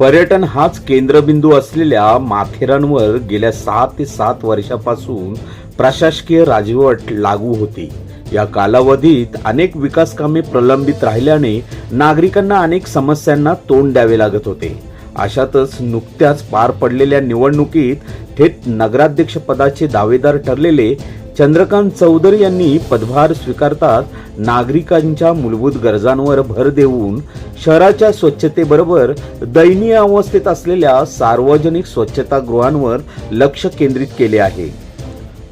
पर्यटन हाच केंद्रबिंदू असलेल्या माथेरानवर गेल्या सहा ते सात वर्षापासून प्रशासकीय राजवट लागू होती. या कालावधीत अनेक विकास कामे प्रलंबित राहिल्याने नागरिकांना अनेक समस्यांना तोंड द्यावे लागत होते. अशातच नुकत्याच पार पडलेल्या निवडणुकीत थेट नगराध्यक्षपदाचे दावेदार ठरलेले चंद्रकांत चौधरी यांनी पदभार स्वीकारताच नागरिकांच्या मूलभूत गरजांवर भर देऊन शहराच्या स्वच्छतेबरोबर दयनीय अवस्थेत असलेल्या सार्वजनिक स्वच्छतागृहांवर लक्ष केंद्रित केले आहे.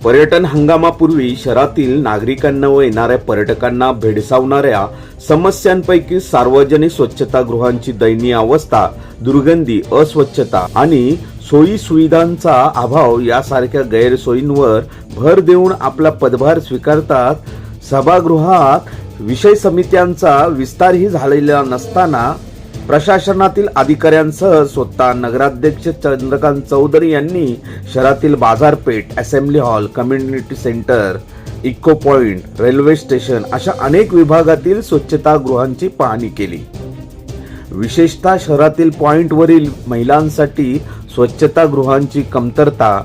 पर्यटन हंगामापूर्वी शहरातील नागरिकांना व येणाऱ्या पर्यटकांना भेडसावणाऱ्या समस्यांपैकी सार्वजनिक स्वच्छतागृहांची दयनीय अवस्था दुर्गंधी अस्वच्छता आणि सोयी सुविधांचा अभाव यासारख्या गैरसोयींवर भर देऊन आपला पदभार स्वीकारतात. सभागृहात विषय समित्यांचा विस्तारही झालेला नसताना प्रशासनातील अधिकाऱ्यांसह स्वतः नगराध्यक्ष चंद्रकांत चौधरी यांनी शहरातील बाजारपेठ assembly hall community centre eco point railway station अशा अनेक विभागातील स्वच्छतागृहांची पाहणी केली. विशेषतः शहरातील पॉइंटवरील महिलांसाठी स्वच्छतागृहांची कमतरता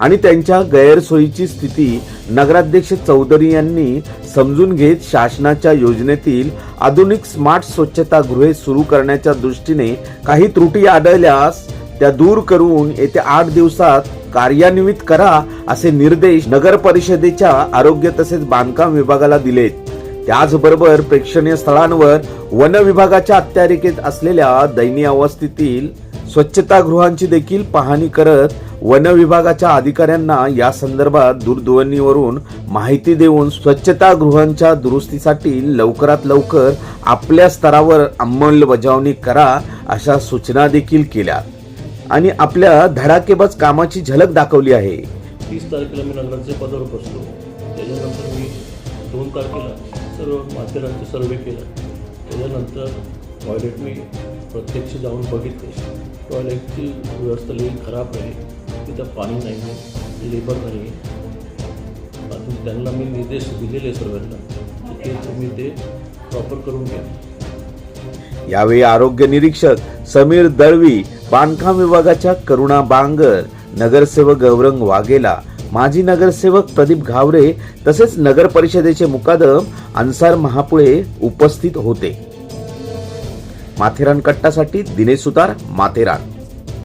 आणि त्यांच्या गैरसोयीची स्थिती नगराध्यक्ष चौधरी यांनी समजून घेत शासनाच्या योजनेतील आधुनिक स्मार्ट स्वच्छतागृहे सुरू करण्याच्या दृष्टीने काही त्रुटी आढळल्यास त्या दूर करून येत्या आठ दिवसात कार्यान्वित करा असे निर्देश नगर परिषदेच्या आरोग्य तसेच बांधकाम विभागाला दिलेत. त्याचबरोबर प्रेक्षणीय स्थळांवर वन विभागाच्या अत्यारेखेत असलेल्या दयनीय अवस्थेतील स्वच्छतागृहांची देखील पाहणी करत वन विभागाच्या अधिकाऱ्यांना या संदर्भात दूरध्वनीवरून माहिती देऊन स्वच्छतागृहांच्या दुरुस्तीसाठी लवकरात लवकर आपल्या स्तरावर अंमलबजावणी करा अशा सूचना देखील केल्या. आणि आपल्या धडाकेबाज कामाची झलक दाखवली आहे. तीस तारखेला मी नगरांचे पदावर बसलो त्याच्यानंतर मी दोन तारखेला सर्व माथेरानचे सर्वे केला. त्याच्यानंतर टॉयलेट मी प्रत्यक्ष जाऊन बघितले. टॉयलेटची व्यवस्था लई खराब आहे. तिथं पाणी नाही आहे लेबर नाही आहे. अजून त्यांना मी निर्देश दिलेले सर्वांना ते तुम्ही ते प्रॉपर करून घ्या. यावेळी आरोग्य निरीक्षक समीर दळवी बांधकाम विभागाच्या करुणा बांगर नगरसेवक गौरंग वाघेला माजी नगरसेवक प्रदीप घावरे तसेच नगर परिषदेचे मुकादम अन्सार महापुळे उपस्थित होते. माथेरान कट्टासाठी दिनेश सुतार माथेरान.